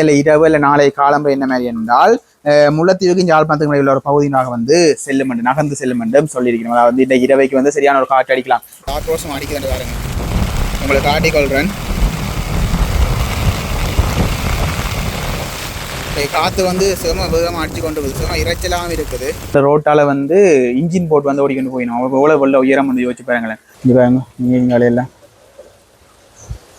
இல்லை இரவு இல்லை நாளை காலம்பு என்ன மாதிரி என்றால் முள்ளத்தீவுக்கும் முல்லைத்தீவுக்கும் உள்ள ஒரு பகுதியாக வந்து செல்லும் என்று நகர்ந்து செல்லும் என்றும் சொல்லியிருக்கிறோம். அதாவது இந்த இரவைக்கு வந்து சரியான ஒரு காற்று அடிக்கலாம். காற்றோசம் அடிக்கிறது பாருங்க. உங்களை காட்டிக்கொள்கிறேன் காற்று வந்து சிரம வேகமாக அடிச்சு கொண்டு போகுது சிரம இறைச்சலாகவும் இருக்குது. இந்த ரோட்டால் வந்து இன்ஜின் போட்டு வந்து ஓடிக்கொண்டு போயிடும். எவ்வளோ வெள்ள உயரம் வந்து யோசிச்சு பாருங்களேன். இங்கே பாருங்க இங்கே எல்லாம்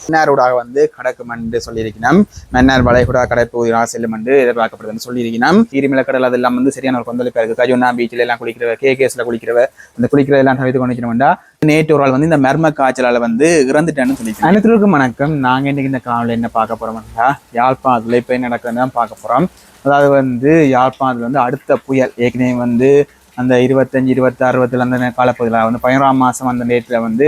மன்னாரூடாக வந்து கடக்கும் என்று சொல்லியிருக்கிறோம். மன்னார் வளைகுடா கடற்பகுதியாக செல்லும் என்று எதிர்பார்க்கப்படுதுன்னு சொல்லியிருக்கிறோம். ஈரிமலக்கடல் அதெல்லாம் வந்து சரியான ஒரு கொந்தளிப்பாக இருக்குது. கஜுனா பீச்சில் எல்லாம் குளிக்கிறவ கேகேஸில் குளிக்கிறவ அந்த குளிக்கிறதெல்லாம் தவிர்த்து கொண்டிருக்கணும்டா நேற்று ஒரு ஆள் வந்து இந்த மர்ம காய்ச்சலால் வந்து இறந்துட்டேன்னு சொல்லியிருக்கேன் அனைத்துக்கும் வணக்கம். நாங்கள் இன்னைக்கு இந்த காலையில் என்ன பார்க்க போகிறோம்னா யாழ்ப்பாணத்தில் இப்போ என்ன நடக்குதுன்னு தான் பார்க்க போகிறோம் அதாவது வந்து யாழ்ப்பாணத்தில் வந்து அடுத்த புயல் ஏற்கனவே வந்து அந்த இருபத்தஞ்சு இருபத்தாறு இருபத்தில் அந்த காலப்பகுதியில் வந்து பதினோராம் மாதம் அந்த நேரத்தில் வந்து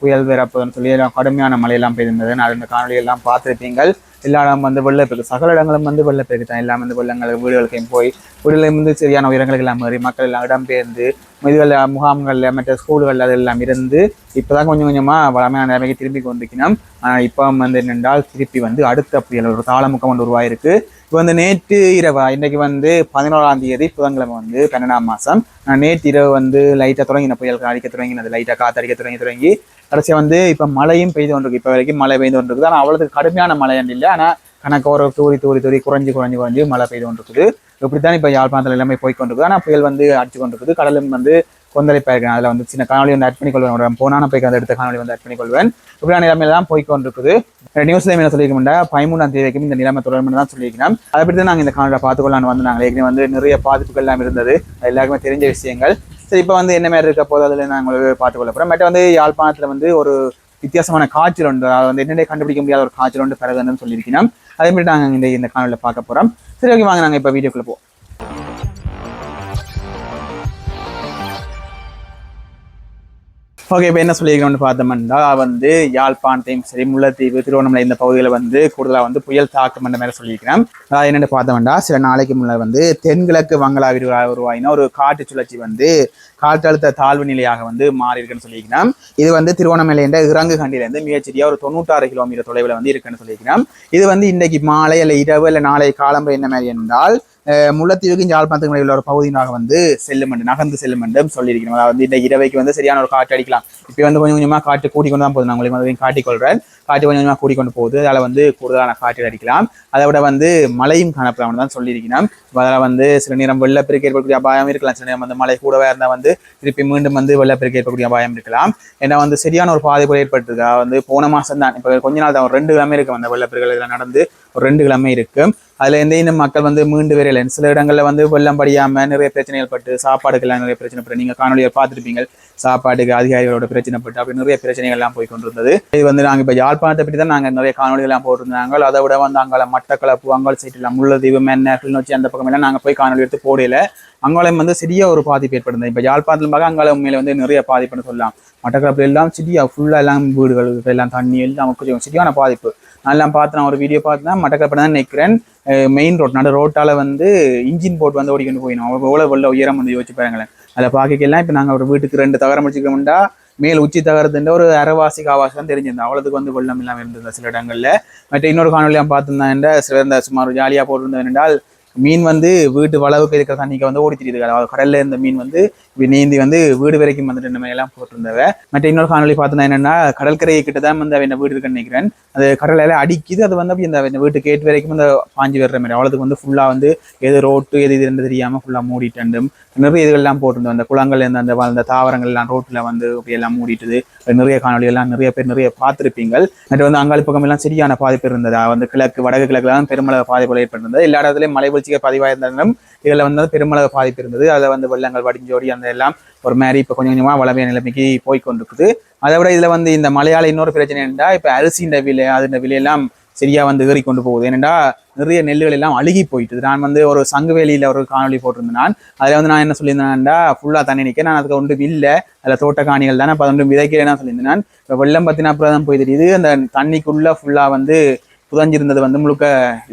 புயல் வரப்போதுன்னு சொல்லி எல்லாம் கடுமையான மழையெல்லாம் பெய்திருந்தது. நான் அந்த காணொலியெல்லாம் பார்த்துருப்பீங்கள் எல்லா இடம் வந்து வெள்ளப்பெருக்கு சகல இடங்களும் வந்து வெள்ளப்பெருக்கு தான். எல்லாம் வந்து வெள்ளங்கள் வீடுகளுக்கும் போய் வீடுகளையும் வந்து சரியான உயரங்களுக்கு எல்லாம் மாறி மக்கள் எல்லாம் இடம்பெயர்ந்து இதுகளில் முகாம்களில் மற்ற ஸ்கூல்களில் அதெல்லாம் இருந்து இப்போ தான் கொஞ்சம் கொஞ்சமாக வளமையான நிலைமைக்கு திரும்பி கொண்டிருக்கணும். ஆனால் இப்போ வந்து என்னென்றால் திருப்பி வந்து அடுத்த புயல் ஒரு தாளமுக்கம் ஒன்று உருவாயிருக்கு. இப்போ வந்து நேற்று இரவு இன்றைக்கு வந்து பதினோராம் தேதி புதன்கிழமை வந்து பன்னெண்டாம் மாதம். நேற்று இரவு வந்து லைட்டாக தொடங்கின புயல் அடிக்க தொடங்கினது. லைட்டாக காத்தடிக்க தொடங்கி தொடங்கி கடைசியாக வந்து இப்போ மழையும் பெய்து கொண்டிருக்கு. இப்போ வரைக்கும் மழை பெய்து கொண்டிருக்குது. ஆனால் அவ்வளோக்கு கடுமையான மழை இல்லை. ஆனால் கணக்கு ஒரு தூரி தூரி தூரி குறைஞ்சி குறைஞ்சி குறைஞ்சி மழை பெய்து கொண்டிருக்குது. இப்படித்தான் இப்போ யாழ்ப்பாணத்தில் எல்லாமே போய் கொண்டிருக்குது ஆனால் புயல் வந்து அடிச்சு கொண்டிருக்குது. கடலும் வந்து கொந்தளிப்பாயிருக்கேன் அதில் வந்து சின்ன காணொலி வந்து ஆட் பண்ணிக்கொள்வேன். போனான போய் அந்த எடுத்த காணொலி வந்து ஆட் பண்ணிக்கொள்வேன். இப்படியான நிலைமையில தான் போய் கொண்டிருக்குது நியூஸ்ல என்ன சொல்லியிருக்கோம்டா பதிமூணாம் தேதி வரைக்கும் இந்த நிலைமை தொடரும் தான் சொல்லியிருக்கிறோம். அதை பற்றி தான் நாங்கள் இந்த காணொலியை பார்த்துக்கொள்ளான்னு வந்து நாங்கள் ஏற்கனவே வந்து நிறைய பாதிப்புகள் எல்லாம் இருந்தது. எல்லாருக்குமே தெரிஞ்ச விஷயங்கள். சரி இப்போ வந்து என்ன மாதிரி இருக்க போது அதில் நாங்கள் பார்த்துக்கொள்ள போகிறோம் மற்ற வந்து யாழ்ப்பாணத்தில் வந்து ஒரு வித்தியாசமான காய்ச்சல் உண்டு. அதை வந்து என்னென்ன கண்டுபிடிக்க முடியாத ஒரு காய்ச்சல் உண்டு பிறகுன்னு சொல்லியிருக்கிறோம். அதே மாதிரி நாங்கள் இந்த இந்த காணொலியில் பார்க்க போகிறோம் சரி ஓகே வாங்க நாங்கள் இப்போ வீடியோக்குள்ளே போவோம். ஓகே இப்போ என்ன சொல்லியிருக்கோம்னு பார்த்தோம்னா வந்து யாழ்ப்பாணத்தையும் சரி முல்லைத்தீவு திருவண்ணாமலை இந்த பகுதியில் வந்து கூடுதலாக வந்து புயல் தாக்கம் என்ற மாதிரி சொல்லியிருக்கிறேன். அதாவது என்னென்னு பார்த்தோம்னா சில நாளைக்கு முன்னே வந்து தென்கிழக்கு வங்களா விரிவா உருவாயின ஒரு காற்று சுழற்சி வந்து காற்றழுத்த தாழ்வு நிலையாக வந்து மாறி இருக்குன்னு சொல்லியிருக்கிறோம் இது வந்து திருவண்ணாமலை என்ற இறங்கு கண்டிலேருந்து மிகச்சரியாக ஒரு தொண்ணூற்றாறு கிலோமீட்டர் தொலைவில் வந்து இருக்குன்னு சொல்லியிருக்கிறோம் இது வந்து இன்றைக்கு மாலை இல்லை இரவு இல்லை நாளை காலம்பு என்ன மாதிரி என்றால் முள்ளத்தீவுக்கும் முல்லைத்தீவுக்கும் இடையில ஒரு பகுதியாக வந்து செல்லும் என்று நகர்ந்து செல்லும் என்றும் சொல்லியிருக்கிறோம் அதாவது இந்த இரவைக்கு வந்து சரியான ஒரு காற்று அடிக்கலாம். இப்போ வந்து கொஞ்சம் கொஞ்சமாக காற்று கூட்டிக்கொண்டு தான் போதும் நான் உங்களுக்கு வந்து காட்டிக்கொள்கிறேன் காற்று கொஞ்சம் கொஞ்சமாக கூடிக்கொண்டு போகுது. அதில் வந்து கூடுதலான காற்று அடிக்கலாம். அதை விட வந்து மழையும் காணப்படலாம் தான் சொல்லியிருக்கிறோம் அதில் வந்து சில நேரம் வெள்ளப்பெருக்கு ஏற்படக்கூடிய அபாயம் இருக்கலாம். சில நேரம் வந்து மழை கூடவே இருந்தால் வந்து திருப்பி மீண்டும் வந்து வெள்ளப்பெருக்கு ஏற்படக்கூடிய அபாயம் இருக்கலாம். ஏன்னா வந்து சரியான ஒரு பாதிப்பு ஏற்பட்டிருக்கு. வந்து போன மாதம் தான். இப்போ கொஞ்ச நாள் தான். ஒரு ரெண்டு கிழமை இருக்கும் அந்த வெள்ளப்பெருக்கள் இதில் நடந்து. ஒரு ரெண்டு கிழமை இருக்கும் அதில் எந்த இன்னும் மக்கள் வந்து மீண்டு வரையில சில இடங்களில் வந்து வெள்ளம் படியாமல் நிறைய பிரச்சனைகள் பட்டு சாப்பாடுக்கெல்லாம் நிறைய பிரச்சனை பட்டு நீங்கள் காணொலியை பார்த்துருப்பீங்க. சாப்பாட்டுக்கு அதிகாரிகளோட பிரச்சனை பட்டு அப்படி நிறைய பிரச்சனைகள் எல்லாம் போய் கொண்டிருந்தது இது வந்து நாங்கள் இப்போ இப்ப யாழ்ப்பாணத்தை பற்றி தான் நாங்கள் நிறைய காணொலிகள்லாம் போட்டிருந்தாங்க. அதை விட வந்து அங்கால மட்டக்களப்பு அங்காள் சைட்லாம் முள்ளதீவு மென்ன கிளிநொச்சி அந்த பக்கம் எல்லாம் நாங்கள் போய் காணொலி எடுத்து போடையில அங்காளம் வந்து சிறிய ஒரு பாதிப்பு ஏற்படுது இப்போ யாழ்ப்பாணத்தில் பார்க்க அங்காளம் உண்மையில வந்து நிறைய பாதிப்புன்னு சொல்லலாம். மட்டக்களப்பில் எல்லாம் சிறியா ஃபுல்லாக எல்லாம் வீடுகள் எல்லாம் தண்ணி எல்லாம் கொஞ்சம் சரியான பாதிப்பு. நான் எல்லாம் பார்த்து நான் ஒரு வீடியோ பார்த்து தான் மட்டக்களப்பு தான் நிற்கிறேன் மெயின் ரோட் நடு ரோட்டால் வந்து இன்ஜின் போட் வந்து ஓடிக்கொண்டு போயிடும் அவ்வளோ உள்ள வெள்ள உயரம் வந்து யோசிச்சு பாருங்களேன். அதில் பார்க்கலாம் இப்போ நாங்கள் ஒரு வீட்டுக்கு ரெண்டு தகரம் முடிச்சுக்கிறோம்டா மேல் உச்சி தகரத்துன்ற ஒரு அரைவாசி காவாசி தான் தெரிஞ்சிருந்தோம் அவ்வளோத்துக்கு வந்து வெள்ளம் இல்லாமல் இருந்தது சில இடங்களில். மற்ற இன்னொரு காணொலியாக பார்த்துருந்தா சில இந்த சுமார் ஜாலியாக போட்டிருந்தது என்றால் மீன் வந்து வீட்டு வளவுக்கு இருக்கிற தண்ணிக்கு வந்து ஓடி தெரியுது கடல்ல இருந்த மீன் வந்து நீந்தி வந்து வீடு வரைக்கும் வந்துட்டு இந்த மாதிரி எல்லாம் போட்டிருந்தவ. மற்ற இன்னொரு காணொலி பார்த்தோன்னா என்னன்னா கடற்கரை கிட்ட தான் வந்து அவன் வீடு இருக்குன்னு நினைக்கிறேன். அது கடலையில அடிக்குது அது வந்து அப்படி இந்த வீட்டு கேட் வரைக்கும் அந்த பாஞ்சு வர்ற மாதிரி. அவ்வளோதுக்கு வந்து ஃபுல்லா வந்து எது ரோட்டு எது இது என்று தெரியாம ஃபுல்லா மூடிட்டண்டும். நிறைய இதுகள்லாம் போட்டிருந்தோம். அந்த குளங்கள் இருந்த அந்த அந்த தாவரங்கள் எல்லாம் ரோட்ல வந்து அப்படி எல்லாம் மூடிட்டுது. நிறைய காணொலி எல்லாம் நிறைய பேர் நிறைய பார்த்துருப்பீங்கள். மற்ற வந்து அங்காளி பக்கம் எல்லாம் சரியான பாதிப்பு இருந்தது? வந்து கிழக்கு வடக்கு கிழக்குலாம் பெருமளவு பாதிப்புகள் ஏற்பட்டிருந்தது. எல்லா இடத்துலயும் மலை நிகழ்ச்சிகள் பதிவாயிருந்தாலும் இதில் வந்து பெருமளவு பாதிப்பு இருந்தது. அதில் வந்து வெள்ளங்கள் வடிஞ்சோடி அந்த எல்லாம் ஒரு மாதிரி இப்போ கொஞ்சம் கொஞ்சமாக வளமைய நிலைமைக்கு போய் கொண்டிருக்குது. அதை விட இதில் வந்து இந்த மலையாள இன்னொரு பிரச்சனை என்னென்னா இப்போ அரிசின்ற விலை அது விலையெல்லாம் சரியாக வந்து ஏறி கொண்டு போகுது. ஏனென்றா நிறைய நெல்லுகள் எல்லாம் அழுகி போயிட்டு நான் வந்து ஒரு சங்குவேலியில் ஒரு காணொலி போட்டிருந்தேன் நான். அதில் வந்து நான் என்ன சொல்லியிருந்தேன்டா ஃபுல்லாக தண்ணி நிற்க நான் அதுக்கு ஒன்றும் இல்லை. அதில் தோட்ட காணிகள் தானே அப்போ ஒன்றும் விதைக்கிறேன்னா சொல்லியிருந்தேன் நான். இப்போ வெள்ளம் பார்த்தீங்கன்னா அப்புறம் தான் போய் தெரியுது. அந்த தண்ணிக்குள்ளே ஃபுல்லாக வந்து புதஞ்சிருந்தது வந்து முழுக்க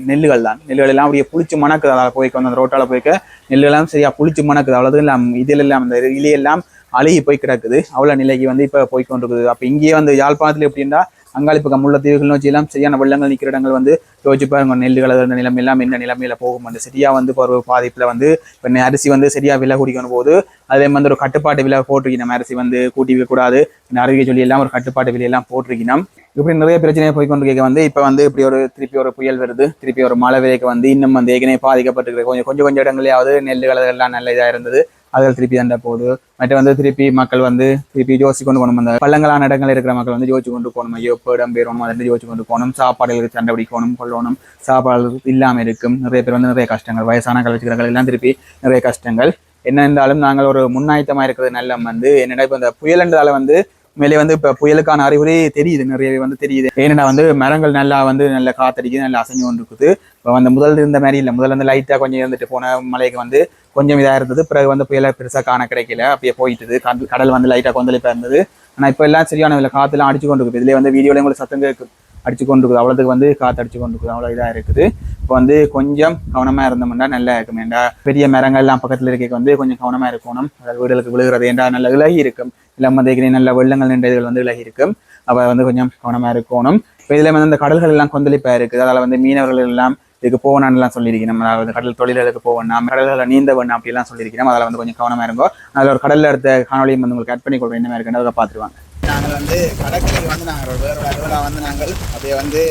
நெல்லுகள் தான் நெல்லுகள் எல்லாம் அப்படியே புளிச்சு மணக்குது அதில் போய்க்க வந்து அந்த ரோட்டால் போய்க்க நெல்லுகள்லாம் சரியா புளிச்சு மணக்குது. அவ்வளவு எல்லாம் இதில் எல்லாம் அந்த இலையெல்லாம் அழுகி போய் கிடக்குது. அவ்வளோ நிலைக்கு வந்து இப்போ போய் கொண்டிருக்குது. அப்போ இங்கேயே வந்து யாழ்ப்பாணத்தில் எப்படின்னா அங்காளிப்பக்கம் தீவுகள் நோக்கி எல்லாம் சரியான வெள்ளங்கள் நிற்கிற இடங்கள் வந்து யோசிச்சு பாருங்க. நெல் கலந்த நிலம் எல்லாம் என்ன நிலைமையில போகும்? வந்து சரியா வந்து ஒரு பாதிப்புல வந்து இப்போ அரிசி வந்து சரியா விலை குடிக்கணும் போது அதே மாதிரி ஒரு கட்டுப்பாட்டு விலை போட்டிருக்கணும். அரிசி வந்து கூட்டிக்க கூடாது. அறிவிக்க சொல்லி எல்லாம் ஒரு கட்டுப்பாட்டு விலையெல்லாம் போட்டிருக்கணும். இப்படி நிறைய பிரச்சனை போய் கொண்டு இருக்க வந்து இப்போ வந்து இப்படி ஒரு திருப்பி ஒரு புயல் வருது. திருப்பி ஒரு மழை விலைக்கு வந்து இன்னும் வந்து ஏற்கனவே பாதிக்கப்பட்டிருக்கு கொஞ்சம் கொஞ்சம் கொஞ்சம் இடங்களையாவது நெல் எல்லாம் நல்ல இதாக இருந்தது. அதில் திருப்பி தண்டை போகுது மற்ற வந்து திருப்பி மக்கள் வந்து திருப்பி யோசிச்சு கொண்டு போகணும். அந்த பள்ளங்களான இடங்கள் இருக்கிற மக்கள் வந்து யோசிச்சு கொண்டு போகணும். ஐயோ இப்போ இடம் பெறணும் அதை யோசிச்சு கொண்டு போகணும். சாப்பாடுகளுக்கு சண்டை பிடிக்கணும் கொள்ளணும் சாப்பாடு இல்லாமல் இருக்கும். நிறைய பேர் வந்து நிறைய கஷ்டங்கள் வயசான கழிச்சுக்கிறவர்கள் எல்லாம் திருப்பி நிறைய கஷ்டங்கள். என்ன இருந்தாலும் நாங்கள் ஒரு முன்னாயத்தமாக இருக்கிறது நல்லம் வந்து என்னடா இப்போ இந்த புயல்ன்றதால வந்து மேலே வந்து இப்போ புயலுக்கான அறிகுறி தெரியுது நிறையவே வந்து தெரியுது. ஏன்னா வந்து மரங்கள் நல்லா வந்து நல்ல காத்தடிக்குது நல்லா அசைஞ்சு கொண்டு இருக்குது இப்போ வந்து முதல்ல இருந்த மாதிரி இல்லை. முதல்ல வந்து லைட்டாக கொஞ்சம் இருந்துட்டு போன மலைக்கு வந்து கொஞ்சம் இதாக இருந்தது. பிறகு வந்து புயலை பெருசாக காண கிடைக்கல. அப்படியே போயிட்டுது. கடல் கடல் வந்து லைட்டாக கொந்தளிப்பாக இருந்தது. ஆனால் இப்போ எல்லாம் சரியான இல்லை காற்றுலாம் அடிச்சு கொண்டு இருக்குது இதுலேயே வந்து வீடியோவில் உங்களுக்கு சத்தம் கேட்கும் அடிச்சு கொண்டு இருக்குது அவ்வளோத்துக்கு வந்து காற்று அடிச்சு கொண்டு இருக்குது அவ்வளோ இதாக இருக்குது. இப்போ வந்து கொஞ்சம் கவனமாக இருந்தோம்னா நல்லா இருக்கும். ஏண்டா பெரிய மரங்கள்லாம் பக்கத்தில் இருக்க வந்து கொஞ்சம் கவனமாக இருக்கணும். அதாவது வீடுகளுக்கு விழுகிறது ஏண்டா நல்ல விலகி இருக்கும். இல்லை மதிக்கிற நல்ல வெள்ளங்கள் நின்ற இதுகள் வந்து விலகி இருக்கும். அப்போ வந்து கொஞ்சம் கவனமாக இருக்கணும். இப்போ இதில் வந்து அந்த கடல்கள் எல்லாம் கொந்தளிப்பாக இருக்குது. அதால் வந்து மீனவர்கள் எல்லாம் இதுக்கு போகணும்லாம் சொல்லியிருக்கணும் அதாவது கடல் தொழில்களுக்கு போகணும். கடல்களை நீந்த வேணும் அப்படிலாம் சொல்லியிருக்கிறோம். அதில் வந்து கொஞ்சம் கவனமாக இருக்கும் அதில் ஒரு கடலில் எடுத்த காணொலியும் வந்து உங்களுக்கு ஆட் பண்ணி கொடுக்குறேன் என்ன மாதிரி இருக்குன்னு அதை பார்த்துருவாங்க நாங்கள் வந்து கடற்கரை வந்து நாங்கள் ஒரு வேறு அலுவலாக வந்து நாங்கள் அப்படியே வந்து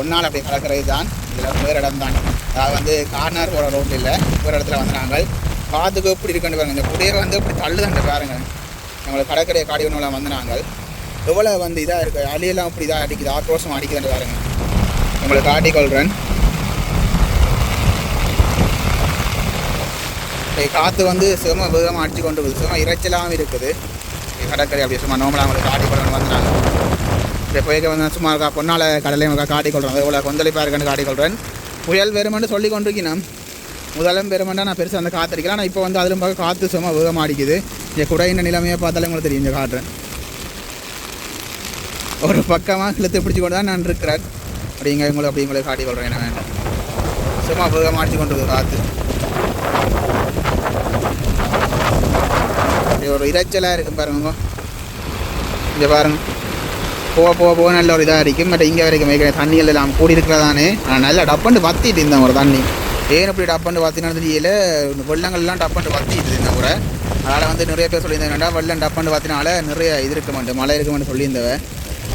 ஒன்றால் அப்படியே கடற்கரை தான் இதில் வேறு இடம் தான். அதாவது வந்து கார்னர் போகிற ரோட்டில் இல்லை. வேறு இடத்துல வந்து நாங்கள் பார்த்துக்கு எப்படி இருக்குன்னு பாருங்கள் இந்த புடியை வந்து இப்படி தள்ளுதான் பாருங்க. நம்மளை கடற்கரை காடி ஒன்றுலாம் வந்து நாங்கள். எவ்வளோ வந்து இதாக இருக்குது அலியெல்லாம் இப்படி இதாக அடிக்குது. ஆக்ரோஷம் அடிக்குதுன்னு பாருங்க. உங்களுக்கு காட்டிக்கொள்கிறேன் காற்று வந்து சிவம வேகமாக அடிச்சு கொண்டு போகுது சிவம இறைச்சலாகவும் இருக்குது. கடற்கரை அப்படி சும்மா நோம்பலாக உங்களுக்கு காட்டி கொள்ளணும் வந்தாங்க. இப்போ போய்க்க வந்து சும்மா இருக்கா பொன்னால் கடலையும் காட்டி கொள்கிறோம் எவ்வளோ கொந்தளிப்பாக இருக்குன்னு காட்டி கொள்கிறேன் புயல் வெறுமென்று சொல்லி கொண்டிருக்கணும் முதலும் பெருமண்டா நான் பெருசாக அந்த காத்திருக்கலாம் ஆனால் இப்போ வந்து அதிலும் பார்க்க காற்று சும்மா வேகமாக அடிக்குது. இங்கே குடையின நிலைமையை பார்த்தாலே உங்களுக்கு தெரியும். இங்கே காட்டுறேன். ஒரு பக்கமாக இழுத்து பிடிச்சி கொண்டு தான் நான் இருக்கிறேன். அப்படிங்க உங்களை அப்படி உங்களை காட்டி கொள்கிறேன் என்ன வேண்டாம். சும்மா வேகமாக அடிச்சு கொண்டு காற்று அப்படி ஒரு இரைச்சலாக இருக்குது பாருங்க. இங்கே பாருங்க. போக போக போக நல்ல ஒரு இதாக இருக்கும் பட் இங்கே வரைக்கும் வைக்கிற தண்ணிகள் எல்லாம் கூடி இருக்கிறதானே. நான் நல்லா டப்பண்டு வத்திட்டு இருந்தேன் ஒரு தண்ணி. ஏன் இப்படி டப்பண்டு வத்தினு தெரியல. இந்த வெள்ளங்கள்லாம் டப்பண்டு வத்திட்டு இருந்தேன் கூட அதனால் வந்து நிறைய பேர் சொல்லியிருந்தாங்கடா வெள்ளம் டப்பண்டு வத்தினால நிறைய இது இருக்க மாட்டேன் மழை இருக்க மாட்டேன் சொல்லியிருந்தவன்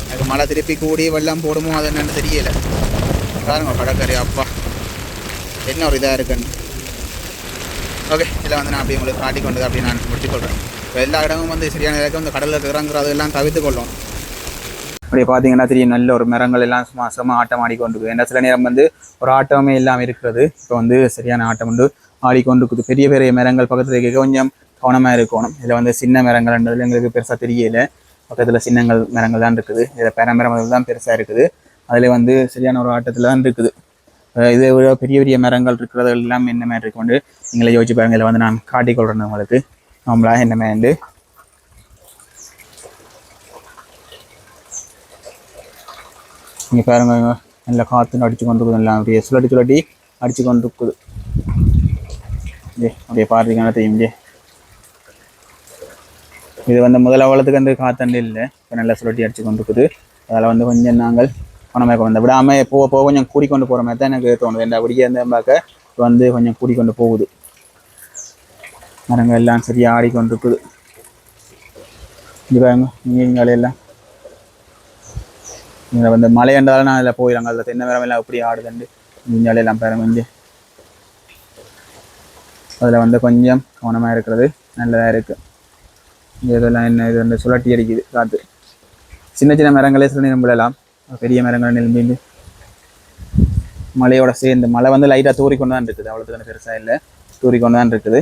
எனக்கு மழை திருப்பி கூடி வெள்ளம் போடுமோ அது என்னென்னு தெரியலை. பாருங்க கடற்கரை அப்பா. என்ன ஒரு இதாக இருக்குன்னு. ஓகே இதில் வந்து நான் அப்படி உங்களுக்கு காட்டி கொண்டது அப்படி நான் முடிச்சு கொள்கிறேன். எல்லா இடமும் வந்து சரியான இறக்கம் இந்த கடலில் இறங்குறது எல்லாம் தவிர்த்து கொள்ளும். அப்படியே பார்த்தீங்கன்னா தெரியும் நல்ல ஒரு மரங்கள் எல்லாம் சும்மா சும்மா ஆட்டம் ஆடிக்கொண்டு ஏன்னா சில நேரம் வந்து ஒரு ஆட்டமே இல்லாமல் இருக்கிறது. இப்போ வந்து சரியான ஆட்டம் உண்டு ஆடிக்கொண்டு இருக்குது பெரிய பெரிய மரங்கள் பக்கத்தில் இருக்க கொஞ்சம் கவனமாக இருக்கணும். இதில் வந்து சின்ன மரங்கள்ன்றது எங்களுக்கு பெருசாக தெரியல. பக்கத்தில் சின்னங்கள் மரங்கள் தான் இருக்குது. இதில் பெரமரங்கள் தான் பெருசாக இருக்குது. அதில் வந்து சரியான ஒரு ஆட்டத்தில் தான் இருக்குது. இதை விட பெரிய பெரிய மரங்கள் இருக்கிறது எல்லாம் என்ன மாதிரி இருக்கு நீங்களே யோசிச்சு பாருங்கள் இதில் வந்து நான் காட்டிக்கொள்கிறேன் உங்களுக்கு. நம்மளா என்ன மாதிரி இங்கே பாருங்க நல்ல காற்று அடிச்சு கொண்டு நல்லா அப்படியே சுழட்டி சுழட்டி அடிச்சு கொண்டு இருக்குது அப்படியே பாருங்கன்னா தெரியும் ஏ இது வந்து முதல் அவலத்துக்கு வந்து காத்தண்டு இல்லை. இப்போ நல்லா சுழட்டி அடிச்சு கொண்டு இருக்குது அதில் வந்து கொஞ்சம் நாங்கள் பணமாக வந்து விடாமல் போக போக கொஞ்சம் கூடிக்கொண்டு போகிற மாதிரி தான் எனக்கு தோணுது. என்ன அப்படியே இருந்தேன் பார்க்க வந்து கொஞ்சம் கூடிக்கொண்டு போகுது. மரங்கள் எல்லாம் சரியாக ஆடிக்கொண்டிருக்குது இங்கே பாருங்க இங்கே எல்லாம். இங்கே வந்து மழை என்றாலும் நான் அதில் போயிடறாங்க அதில் தென்னை மரம் எல்லாம் எப்படி ஆடுதுண்டு? இங்கே எல்லாம் பாருங்க இங்கே. அதில் வந்து கொஞ்சம் கவனமாக இருக்கிறது நல்லதாக இருக்குது இதெல்லாம் என்ன இது வந்து சுழட்டி அடிக்குது காற்று. சின்ன சின்ன மரங்களே சில நேரம் விழலாம் பெரிய மரங்கள் நிலம்பிண்டு மழையோட சேர்ந்து மழை வந்து லைட்டாக தூறிக்கொண்டு தான் இருக்குது. அவ்வளோத்துக்கு பெருசாக இல்லை. தூறி தான் இருக்குது.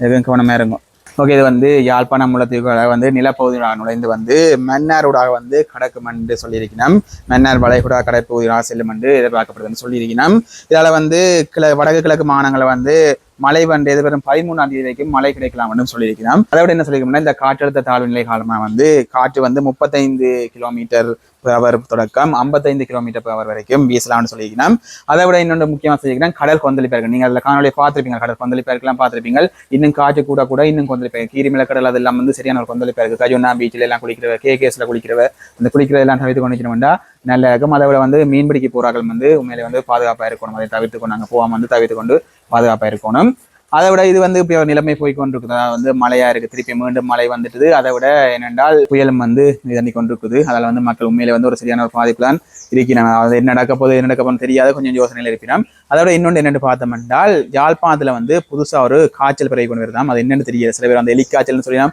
எதுவும் கவனமாக இறங்கும் ஓகே இது வந்து யாழ்ப்பாணம் முள்ளத்தீவுகளை வந்து நிலப்பகுதியாக நுழைந்து வந்து மன்னாரூடாக வந்து கடக்கும் என்று சொல்லியிருக்கணும் மன்னார் வளைகுடா கடற்பகுதியாக செல்லும் என்று எதிர்பார்க்கப்படுதுன்னு சொல்லியிருக்கணும் இதால் வந்து கிழ வடக்கு கிழக்கு மாநிலங்களை வந்து மழை வந்து எதிர்வரும் பதிமூணாம் தேதி வரைக்கும் மழை கிடைக்கலாம் என்று சொல்லியிருக்கிறோம். அதை விட என்ன சொல்லியிருக்கோம்னா இந்த காற்றழுத்த தாழ்வு நிலை காலமாக வந்து காற்று வந்து முப்பத்தைந்து கிலோமீட்டர் பவர் தொடக்கம். ஐம்பத்தைந்து கிலோமீட்டர் பவர் வரைக்கும் வீசலாம்னு சொல்லியிருக்கணும் அதை விட இன்னொன்று முக்கியமாக சொல்லியிருக்கிறேன் கடல் கொந்தளிப்பாக இருக்கு. நீங்கள் அதில் காணொலியை பார்த்துருப்பீங்க. கடல் கொந்தளிப்பா இருக்கலாம் பார்த்துருப்பீங்க. இன்னும் காற்று கூட கூட இன்னும் கொந்தளிப்பாக இருக்கு. கீரிமலை கடல் அதெல்லாம் வந்து சரியான ஒரு கொந்தளிப்பா இருக்குது கஜுனா பீச்சில் எல்லாம் குளிக்கிறவ கே கேஸில் குளிக்கிறவ அந்த குளிக்கிறதெல்லாம் தவிர்த்து கொண்டு நல்ல இருக்கும் அதை விட வந்து மீன்பிடிக்க போறார்கள் வந்து உண்மையிலே வந்து பாதுகாப்பாக இருக்கணும். அதை தவிர்த்து கொண்டு நாங்கள் போகாமல் வந்து தவிர்த்து கொண்டு பாதுகாப்பாக இருக்கணும். அதை விட இது வந்து இப்போ நிலைமை போய் கொண்டிருக்குதா வந்து மழையா இருக்கு. திருப்பி மீண்டும் மழை வந்துட்டுது. அதை விட என்னென்றால் புயலும் வந்து இதண்ணி கொண்டிருக்குது. அதில் வந்து மக்கள் உண்மையிலே வந்து ஒரு சரியான ஒரு பாதிப்பு தான் இருக்கிறாங்க. அது என்ன நடக்க போகுது என்ன நடக்க போகுது தெரியாத. கொஞ்சம் யோசனையில் இருப்பினோம். அதோட இன்னொன்று என்னென்னு பார்த்தோம் என்றால் யாழ்ப்பாணத்தில் வந்து புதுசாக ஒரு காய்ச்சல் பிறகு கொண்டு வருதாம். அது என்னென்னு தெரியல. சில பேர் அந்த எலிக்காய்ச்சல்னு சொல்லலாம்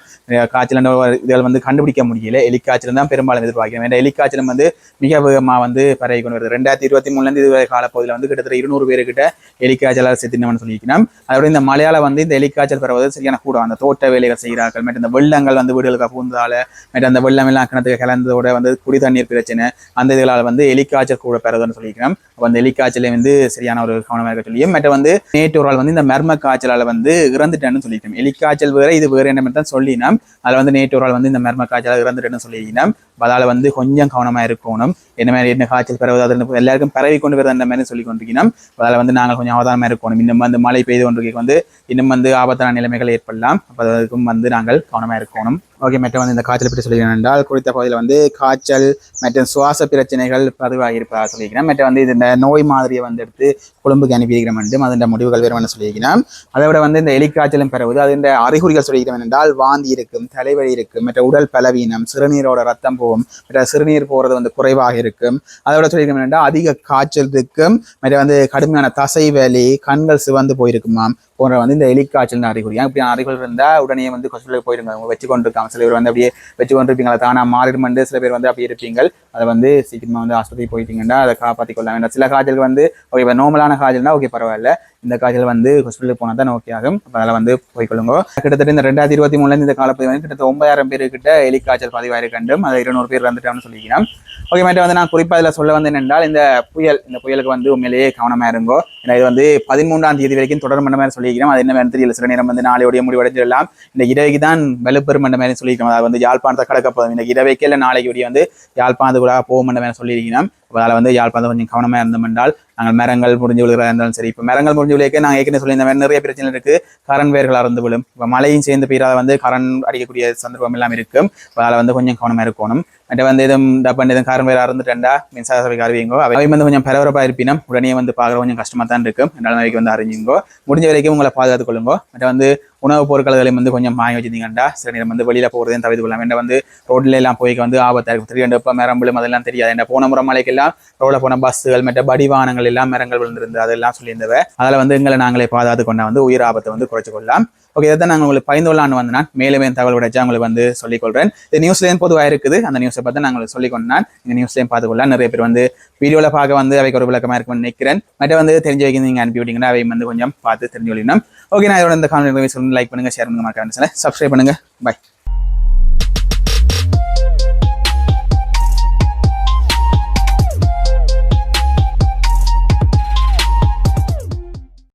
காய்ச்சல் இதில் வந்து கண்டுபிடிக்க முடியல. எலிக்காய்ச்சல் தான் பெரும்பாலும் எதிர்பார்க்கிறோம் ஏன்னா எலிக்காய்ச்சல் வந்து மிக வேகமாக வந்து பரவி கொண்டு வருது. ரெண்டாயிரத்தி இருபத்தி மூணுலேருந்து இதுவரை காலப்பகுதியில் வந்து கிட்டத்தட்ட இருநூறு பேருக்கிட்ட எலிக்காய்ச்சலாக செத்துனவன் சொல்லியிருக்கிறோம். அதோட இந்த மலையாள வந்து இந்த எலிக்காய்ச்சல் பரவது சரியான கூட அந்த தோட்ட வேலைகள் செய்கிறார்கள். மற்றும் இந்த வெள்ளங்கள் வந்து வீடுகளுக்கு பூந்ததால மற்றும் அந்த வெள்ளம் எல்லாம் கிணத்துக்கு கலந்ததோட வந்து குடி தண்ணீர் பிரச்சனை அந்த இதுகளால் வந்து எலிக்காய்ச்சல் கூட பெறதுன்னு சொல்லியிருக்கிறோம். அப்போ அந்த எலிக்காய்ச்சலை வந்து சரியான ஒரு கவனமாக இருக்க சொல்லியும் மற்ற வந்து நேற்று ஒரு ஆள் வந்து இந்த மர்ம காய்ச்சலால் வந்து இறந்துட்டேன்னு சொல்லியிருக்கோம் எலிக்காய்ச்சல் வேற இது வேறு என்ன தான் சொல்லினோம். அதில் வந்து நேற்று ஒரு ஆள் வந்து இந்த மர்ம காய்ச்சலால் இறந்துட்டேன்னு சொல்லியிருக்கோம் அதால் வந்து கொஞ்சம் கவனமாக இருக்கணும். என்ன மாதிரி என்ன காய்ச்சல் பரவுது அதில் எல்லாருக்கும் பரவி கொண்டு வருது அந்த மாதிரி சொல்லி கொண்டிருக்கணும் அதால் வந்து நாங்கள் கொஞ்சம் அவதானமாக இருக்கணும். இன்னும் வந்து மழை பெய்து கொண்டிருக்க வந்து இன்னும் வந்து ஆபத்தான நிலைமைகள் ஏற்படலாம். அப்போ அதுக்கும் வந்து நாங்கள் கவனமாக இருக்கணும். ஓகே மற்றும் வந்து இந்த காய்ச்சல் பற்றி சொல்லிக்கிறேன் என்றால் குறித்த பகுதியில் வந்து காய்ச்சல் மற்றும் சுவாச பிரச்சனைகள் பதிவாகி இருப்பதாக சொல்லியிருக்கிறேன். மற்றும் வந்து இந்த நோய் மாதிரியை வந்து எடுத்து கொழும்புக்கு அனுப்பியிருக்கிறோம் என்றும் அதன் முடிவுகள் வேறு என்ன சொல்லியிருக்கிறேன். அதை விட வந்து இந்த எலிக்காய்ச்சலும் பெறுவது அது இந்த அறிகுறிகள் சொல்லியிருக்கிறோம் என்றால் வாந்தி இருக்கும் தலைவலி இருக்கும் மற்ற உடல் பலவீனம் சிறுநீரோட ரத்தம் போகும் மற்ற சிறுநீர் போகிறது வந்து குறைவாக இருக்கும். அதை விட சொல்லியிருக்கிறோம் என்றால் அதிக காய்ச்சல் இருக்கும் மற்ற வந்து கடுமையான தசை வலி கண்கள் சிவந்து போயிருக்குமாம் போன்ற வந்து இந்த எலிக்காய்ச்சல் அறிகுறி. இப்படி அறிகுறி இருந்தால் உடனே வந்து ஹாஸ்பிட்டலுக்கு போயிருங்க. அவங்க வச்சு கொண்டிருக்காங்க. சில பேர் வந்து அப்படியே வச்சு கொண்டிருப்பீங்களா? தானாக மாறிடுமெண்டு சில பேர் வந்து அப்படியே இருப்பீங்க அதை வந்து சீக்கிரமாக வந்து ஆஸ்பத்திரி போயிட்டீங்கன்னா அதை காப்பாற்றி கொள்ள வேண்டாம். சில காய்ச்சலுக்கு வந்து ஓகே இப்போ நார்மலான காய்ச்சல்னா ஓகே பரவாயில்ல. இந்த காய்ச்சல் வந்து ஹாஸ்பிட்டலுக்கு போனால் தான் ஓகே ஆகும். அப்போ அதில் வந்து போய்க்கொள்ளுங்க. கிட்டத்தட்ட இந்த ரெண்டாயிரத்தி இருபத்தி மூணுலேருந்து இந்த காலப்பகுதி வந்து கிட்டத்தட்ட ஒன்பதாயிரம் பேர் கிட்ட எலி காய்ச்சல் பதிவாயிரு கண்டும் அதை இருநூறு பேர் வந்துட்டான்னு சொல்லிக்கிறேன். ஓகே மேட்டை வந்து நான் குறிப்பாக இதில் சொல்ல வந்து என்னென்றால் இந்த புயல் இந்த புயலுக்கு வந்து உண்மையிலேயே கவனமாக இருங்கோ. ஏன்னா இது வந்து பதிமூன்றாம் தேதி வரைக்கும் தொடர் மண்ட மாதிரி சொல்லிக்கிறோம் அது என்ன மாதிரி தெரியல. சில நேரம் வந்து நாளையோடைய முடிவடைஞ்சிடலாம் இந்த இரவைக்கு தான் வெளுப்பெரும் பண்ண மாதிரி சொல்லியிருக்கோம் அதாவது வந்து யாழ்ப்பாணத்தை கடக்க இந்த இரவைக்கு இல்லை நாளைக்கு வந்து யாழ்ப்பாணத்துக்குள்ளாக போகும் பண்ண மாதிரி சொல்லியிருக்கிறோம் அதில் வந்து யாழ்ப்பாணம் கொஞ்சம் கவனமாக இருந்தோம் என்றால் நாங்கள் மரங்கள் முடிஞ்சு விழுகிறதா இருந்தாலும் சரி இப்போ மரங்கள் முடிஞ்சு விழுக்க நாங்கள் ஏற்கனவே சொல்லி இந்த மாதிரி நிறைய பிரச்சனை இருக்குது கரண் வேர்கள் அறந்து விழும். இப்போ மழையும் சேர்ந்து பெய்யாத வந்து கரண் அடிக்கக்கூடிய சந்தர்ப்பம் எல்லாம் இருக்கும் அதில் வந்து கொஞ்சம் கவனமாக இருக்கணும். மற்ற வந்து எதுவும் டப்பன் எதுவும் காரம் வேறு அறந்துட்டா மின்சார சபைக்கு அறிவிங்கோ அவை வந்து கொஞ்சம் பரபரப்பாக இருப்பினும் உடனே வந்து பார்க்குற கொஞ்சம் கஷ்டமாக தான் இருக்கும் என்னால் நாளைக்கு வந்து அறிஞ்சுங்கோ முடிஞ்ச வரைக்கும் உங்களை பாதுகாத்துக் கொள்ளுங்கோ. மற்ற வந்து உணவுப் பொருட்களையும் வந்து கொஞ்சம் வாங்கி வச்சிருந்தீங்கன்னா சில நேரம் வந்து வெளியில் போகிறதையும் தவிர்த்து கொள்ளலாம். என்ன வந்து ரோட்ல எல்லாம் போய்க்கு வந்து ஆபத்தாக இருக்கும் திடீர்னு இப்போ மரம் விழும் அதெல்லாம் தெரியாது. என்ன போன முறை எல்லாம் ரோட போன பஸ்ஸுகள் மற்ற படிவானங்கள் எல்லாம் மரங்கள் விழுந்திருந்து அதெல்லாம் சொல்லியிருந்தவ. அதில் வந்து எங்களை நாங்களே பாதுகாத்து கொண்டா வந்து உயிர் ஆபத்தை வந்து குறைச்சு கொள்ளலாம். ஓகே இதை நாங்கள் உங்களுக்கு பயந்துள்ளான்னு வந்து நான் மேலும் தகவல் உடைச்சா உங்களுக்கு வந்து சொல்லிக்கொள்கிறேன் இது நியூஸ்லேயும் பொதுவாக இருக்குது? அந்த நியூஸை பார்த்து நான் உங்களுக்கு சொல்லிக்கொண்டான் இந்த நியூஸ்லேயும் பார்த்துக்கொள்ளலாம் நிறைய பேர் வந்து வீடியோவில் பார்க்க வந்து அவைக்கு ஒரு விளக்கமாக இருக்கும்னு நினைக்கிறேன். மற்ற வந்து தெரிஞ்சு வைக்க நீங்கள் அனுப்பி விட்டீங்கன்னா அவை வந்து கொஞ்சம் பார்த்து தெரிஞ்சு கொள்ளணும் ஓகே நான் இதோட இந்த காணொலி லைக் பண்ணுங்கள் ஷேர் பண்ணுங்கள் மறக்காம சப்ஸ்கிரைப் பண்ணுங்கள் பை